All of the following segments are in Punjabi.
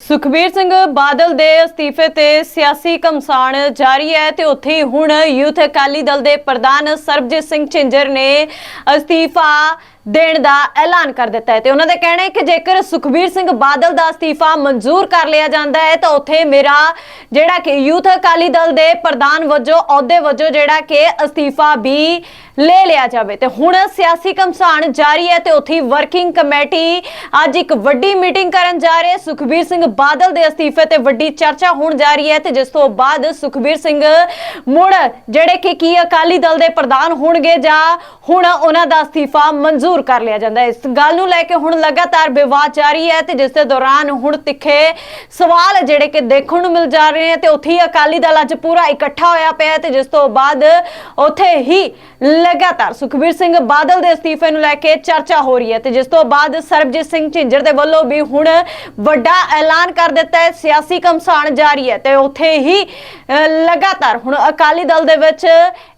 ਸੁਖਬੀਰ ਸਿੰਘ ਬਾਦਲ ਦੇ ਅਸਤੀਫੇ ਤੇ ਸਿਆਸੀ ਕਮਸਾਨ ਜਾਰੀ ਹੈ ਤੇ ਉੱਥੇ ਹੁਣ ਯੂਥ ਅਕਾਲੀ ਦਲ ਦੇ ਪ੍ਰਧਾਨ ਸਰਬਜੀਤ ਸਿੰਘ ਝਿੰਜਰ ਨੇ ਅਸਤੀਫਾ ਦੇਣ ਦਾ ਐਲਾਨ ਕਰ ਦਿੱਤਾ ਹੈ ਤੇ ਉਹਨਾਂ ਦਾ ਕਹਿਣਾ ਹੈ ਕਿ ਜੇਕਰ ਸੁਖਬੀਰ ਸਿੰਘ ਬਾਦਲ ਦਾ ਅਸਤੀਫਾ ਮਨਜ਼ੂਰ ਕਰ ਲਿਆ ਜਾਂਦਾ ਹੈ, ਤਾਂ ਉੱਥੇ ਮੇਰਾ ਜਿਹੜਾ ਕਿ ਯੂਥ ਅਕਾਲੀ ਦਲ ਦੇ ਪ੍ਰਧਾਨ ਵਜੋਂ, ਅਹੁਦੇ ਵਜੋਂ ਜਿਹੜਾ ਕਿ ਅਸਤੀਫਾ ਵੀ ਲੈ ਲਿਆ ਜਾਵੇ। ਤੇ ਹੁਣ ਸਿਆਸੀ ਕਮਸਾਨ ਜਾਰੀ ਹੈ ਤੇ ਉੱਥੇ ਵਰਕਿੰਗ ਕਮੇਟੀ ਅੱਜ ਇੱਕ ਵੱਡੀ ਮੀਟਿੰਗ ਕਰਨ ਜਾ ਰਹੀ ਹੈ। ਸੁਖਬੀਰ ਸਿੰਘ ਬਾਦਲ ਦੇ ਅਸਤੀਫੇ ਤੇ ਵੱਡੀ ਚਰਚਾ ਹੋਣ ਜਾ ਰਹੀ ਹੈ ਤੇ ਜਿਸ ਤੋਂ ਬਾਅਦ ਸੁਖਬੀਰ ਸਿੰਘ ਮੁੜ ਜਿਹੜੇ ਕਿ ਕੀ ਅਕਾਲੀ ਦਲ ਦੇ ਪ੍ਰਧਾਨ ਹੋਣਗੇ ਜਾਂ ਹੁਣ ਉਹਨਾਂ ਦਾ ਅਸਤੀਫਾ ਮਨਜ਼ੂਰ ਕਰ ਲਿਆ ਜਾਂਦਾ ਹੈ। ਇਸ ਗੱਲ ਨੂੰ ਲੈ ਕੇ ਹੁਣ ਲਗਾਤਾਰ ਵਿਵਾਦ ਜਾਰੀ ਹੈ ਤੇ ਜਿਸ ਦੇ ਦੌਰਾਨ ਹੁਣ ਤਿੱਖੇ ਸਵਾਲ ਜਿਹੜੇ ਕਿ ਦੇਖਣ ਨੂੰ ਮਿਲ ਜਾ ਰਹੇ ਨੇ ਤੇ ਉੱਥੇ ਹੀ ਅਕਾਲੀ ਦਲ ਅੱਜ ਪੂਰਾ ਇਕੱਠਾ ਹੋਇਆ ਪਿਆ ਤੇ ਜਿਸ ਤੋਂ ਬਾਅਦ ਉੱਥੇ ਹੀ ਲਗਾਤਾਰ ਸੁਖਬੀਰ ਸਿੰਘ ਬਾਦਲ ਦੇ ਅਸਤੀਫੇ ਨੂੰ ਲੈ ਕੇ ਚਰਚਾ ਹੋ ਰਹੀ ਹੈ ਤੇ ਜਿਸ ਤੋਂ ਬਾਅਦ ਸਰਬਜੀਤ ਸਿੰਘ ਝਿੰਜਰ ਦੇ ਵੱਲੋਂ ਵੀ ਹੁਣ ਵੱਡਾ ਐਲਾਨ ਕਰ ਦਿੱਤਾ ਹੈ। ਸਿਆਸੀ ਕਮਸਾਨ ਜਾਰੀ ਹੈ ਤੇ ਉੱਥੇ ਹੀ ਲਗਾਤਾਰ ਹੁਣ ਅਕਾਲੀ ਦਲ ਦੇ ਵਿੱਚ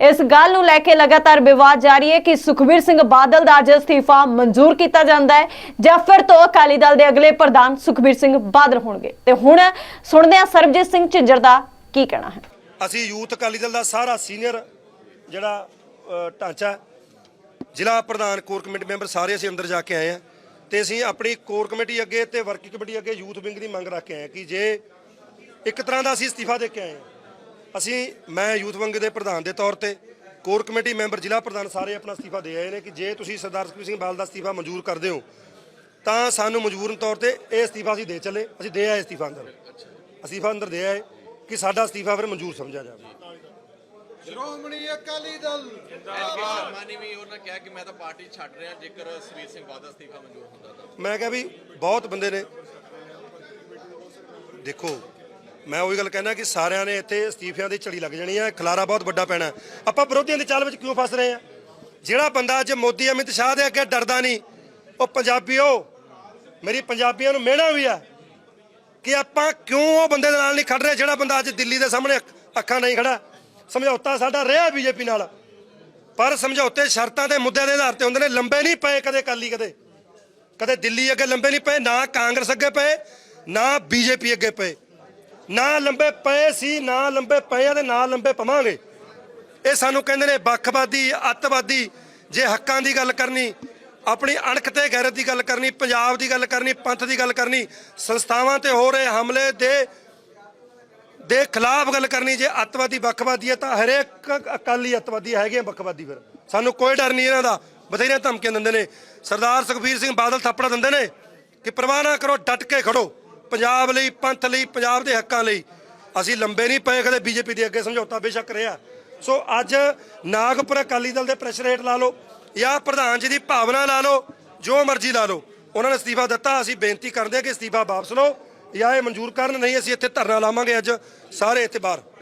ਇਸ ਗੱਲ ਨੂੰ ਲੈ ਕੇ ਲਗਾਤਾਰ ਵਿਵਾਦ ਜਾਰੀ ਹੈ ਕਿ ਸੁਖਬੀਰ ਸਿੰਘ ਬਾਦਲ ਦਾ ਅੱਜ ਅਸਤੀਫਾ ਮਨਜ਼ੂਰ ਕੀਤਾ ਜਾਂਦਾ ਹੈ ਜਾਂ ਫਿਰ ਤੋਂ ਅਕਾਲੀ ਦਲ ਦੇ ਅਗਲੇ ਪ੍ਰਧਾਨ ਸੁਖਬੀਰ ਸਿੰਘ ਬਾਦਲ ਹੋਣਗੇ। ਤੇ ਹੁਣ ਸੁਣਦੇ ਹਾਂ ਸਰਬਜੀਤ ਸਿੰਘ ਝਿੰਜਰ ਦਾ ਕੀ ਕਹਿਣਾ ਹੈ? ਅਸੀਂ ਯੂਥ ਅਕਾਲੀ ਦਲ ਦਾ ਸਾਰਾ ਸੀਨੀਅਰ ਜਿਹੜਾ ਢਾਂਚਾ ਜ਼ਿਲ੍ਹਾ ਪ੍ਰਧਾਨ ਕੋਰ ਕਮੇਟੀ ਮੈਂਬਰ ਸਾਰੇ ਅਸੀਂ ਅੰਦਰ ਜਾ ਕੇ ਆਏ ਆ ਤੇ ਅਸੀਂ ਆਪਣੀ ਕੋਰ ਕਮੇਟੀ ਅੱਗੇ ਤੇ ਵਰਕਿੰਗ ਕਮੇਟੀ ਅੱਗੇ ਯੂਥ ਵਿੰਗ ਦੀ ਮੰਗ ਰੱਖ ਕੇ ਆਏ ਕਿ ਜੇ ਇੱਕ ਤਰ੍ਹਾਂ ਦਾ ਅਸੀਂ ਅਸਤੀਫਾ ਦੇ ਕੇ ਆਏ ਅਸੀਂ, ਮੈਂ ਯੂਥ ਵਿੰਗ ਦੇ ਪ੍ਰਧਾਨ ਦੇ ਤੌਰ ਤੇ ਕੋਰ ਕਮੇਟੀ ਮੈਂਬਰ ਜ਼ਿਲ੍ਹਾ ਪ੍ਰਧਾਨ ਸਾਰੇ ਆਪਣਾ ਅਸਤੀਫਾ ਦੇ ਆਏ ਨੇ ਕਿ ਜੇ ਤੁਸੀਂ ਸਰਦਾਰ ਸੁਖਬੀਰ ਸਿੰਘ ਬਾਦਲ ਦਾ ਅਸਤੀਫਾ ਮਨਜ਼ੂਰ ਕਰਦੇ ਹੋ ਤਾਂ ਸਾਨੂੰ ਮਜਬੂਰਨ ਤੌਰ ਤੇ ਇਹ ਅਸਤੀਫਾ ਅਸੀਂ ਦੇ ਚੱਲੇ ਅਸੀਂ ਦੇ ਆਏ ਅਸਤੀਫਾ ਅੰਦਰ। ਅਸਤੀਫਾ ਅੰਦਰ ਦੇ ਆਏ ਕਿ ਸਾਡਾ ਅਸਤੀਫਾ ਫਿਰ ਮਨਜ਼ੂਰ ਸਮਝਿਆ ਜਾਵੇ। ਸ਼੍ਰੋਮਣੀ ਅਕਾਲੀ ਦਲ। ਮਾਨੀ ਵੀ ਉਹਨਾਂ ਕਿਹਾ ਕਿ ਮੈਂ ਤਾਂ ਪਾਰਟੀ ਛੱਡ ਰਿਹਾ ਜੇਕਰ ਸੁਖਬੀਰ ਸਿੰਘ ਬਾਦਲ ਅਸਤੀਫਾ ਮਨਜ਼ੂਰ ਹੁੰਦਾ ਤਾਂ। ਮੈਂ ਕਿਹਾ ਵੀ ਬਹੁਤ ਬੰਦੇ ਨੇ। ਦੇਖੋ ਮੈਂ ਉਹੀ ਗੱਲ ਕਹਿਣਾ ਕਿ ਸਾਰਿਆਂ ਨੇ ਇੱਥੇ ਅਸਤੀਫਿਆਂ ਦੀ ਝੜੀ ਲੱਗ ਜਾਣੀ ਹੈ ਖਲਾਰਾ ਬਹੁਤ ਵੱਡਾ ਪੈਣਾ। ਆਪਾਂ ਵਿਰੋਧੀਆਂ ਦੀ ਚਾਲ ਵਿੱਚ ਕਿਉਂ ਫਸ ਰਹੇ ਆ? ਜਿਹੜਾ ਬੰਦਾ ਅੱਜ ਮੋਦੀ, ਅਮਿਤ ਸ਼ਾਹ ਦੇ ਅੱਗੇ ਡਰਦਾ ਨਹੀਂ, ਉਹ ਪੰਜਾਬੀਓ, ਮੇਰੀ ਪੰਜਾਬੀਆਂ ਨੂੰ ਮਿਹਣਾ ਵੀ ਆ ਕਿ ਆਪਾਂ ਕਿਉਂ ਉਹ ਬੰਦੇ ਦੇ ਨਾਲ ਨਹੀਂ ਖੜ ਰਹੇ, ਜਿਹੜਾ ਬੰਦਾ ਅੱਜ ਦਿੱਲੀ ਦੇ ਸਾਹਮਣੇ ਅੱਖਾਂ ਨਹੀਂ ਖੜਾ। ਸਮਝੌਤਾ ਸਾਡਾ ਰਿਹਾ ਬੀਜੇਪੀ ਨਾਲ, ਪਰ ਸਮਝੌਤੇ ਸ਼ਰਤਾਂ ਦੇ ਮੁੱਦਿਆਂ ਦੇ ਆਧਾਰ ਤੇ ਹੁੰਦੇ ਨੇ, ਲੰਬੇ ਨਹੀਂ ਪਏ ਕਦੇ ਕਾਲੀ ਕਦੇ। ਕਦੇ ਦਿੱਲੀ ਅੱਗੇ ਲੰਬੇ ਨਹੀਂ ਪਏ, ਨਾ ਕਾਂਗਰਸ ਅੱਗੇ ਪਏ, ਨਾ ਬੀਜੇਪੀ ਅੱਗੇ ਪਏ। ਨਾ ਲੰਬੇ ਪਏ ਸੀ, ਨਾ ਲੰਬੇ ਪਏ ਆ ਤੇ ਨਾ ਲੰਬੇ ਪਵਾਂਗੇ। ਇਹ ਸਾਨੂੰ ਕਹਿੰਦੇ ਨੇ ਵੱਖਵਾਦੀ, ਅੱਤਵਾਦੀ, ਜੇ ਹੱਕਾਂ ਦੀ ਗੱਲ ਕਰਨੀ, ਆਪਣੀ ਅਣਖ ਤੇ ਗੈਰਤ ਦੀ ਗੱਲ ਕਰਨੀ, ਪੰਜਾਬ ਦੀ ਗੱਲ ਕਰਨੀ, ਪੰਥ ਦੀ ਗੱਲ ਕਰਨੀ, ਸੰਸਥਾਵਾਂ ਤੇ ਹੋ ਰਹੇ ਹਮਲੇ ਦੇ ਦੇ ਖਿਲਾਫ ਗੱਲ ਕਰਨੀ, ਜੇ ਅੱਤਵਾਦੀ ਵੱਖਵਾਦੀ ਹੈ, ਤਾਂ ਹਰੇਕ ਅਕਾਲੀ ਅੱਤਵਾਦੀ ਹੈਗੇ ਆ ਵੱਖਵਾਦੀ ਫਿਰ। ਸਾਨੂੰ ਕੋਈ ਡਰ ਨਹੀਂ ਇਹਨਾਂ ਦਾ। ਬਥੇਰੀਆਂ ਧਮਕੀਆਂ ਦਿੰਦੇ ਨੇ। ਸਰਦਾਰ ਸੁਖਬੀਰ ਸਿੰਘ ਬਾਦਲ ਥਾਪੜਾ ਦਿੰਦੇ ਨੇ ਕਿ ਪਰਵਾਹ ਨਾ ਕਰੋ, ਡਟ ਕੇ ਖੜੋ। ਪੰਜਾਬ ਲਈ, ਪੰਥ ਲਈ, ਪੰਜਾਬ ਦੇ ਹੱਕਾਂ ਲਈ। ਅਸੀਂ ਲੰਬੇ ਨਹੀਂ ਪਏ ਕਦੇ ਬੀਜੇਪੀ ਦੇ ਅੱਗੇ ਸਮਝੌਤਾ, ਬੇਸ਼ੱਕ ਰਿਹਾ। ਸੋ ਅੱਜ ਨਾਗਪੁਰ ਅਕਾਲੀ ਦਲ ਦੇ ਪ੍ਰੈਸ਼ਰ ਰੇਟ ਲਾ ਲਓ ਜਾਂ ਪ੍ਰਧਾਨ ਜੀ ਦੀ ਭਾਵਨਾ ਲਾ ਲਓ, ਜੋ ਮਰਜ਼ੀ ਲਾ ਲਓ। ਉਹਨਾਂ ਨੇ ਅਸਤੀਫਾ ਦਿੱਤਾ, ਅਸੀਂ ਬੇਨਤੀ ਕਰਦੇ ਹਾਂ ਕਿ ਅਸਤੀਫਾ ਵਾਪਸ ਲਓ। ਜਾਂ ਇਹ ਮਨਜ਼ੂਰ ਕਰਨ, ਨਹੀਂ ਅਸੀਂ ਇੱਥੇ ਧਰਨਾ ਲਾਵਾਂਗੇ ਅੱਜ ਸਾਰੇ ਇੱਥੇ ਬਾਹਰ।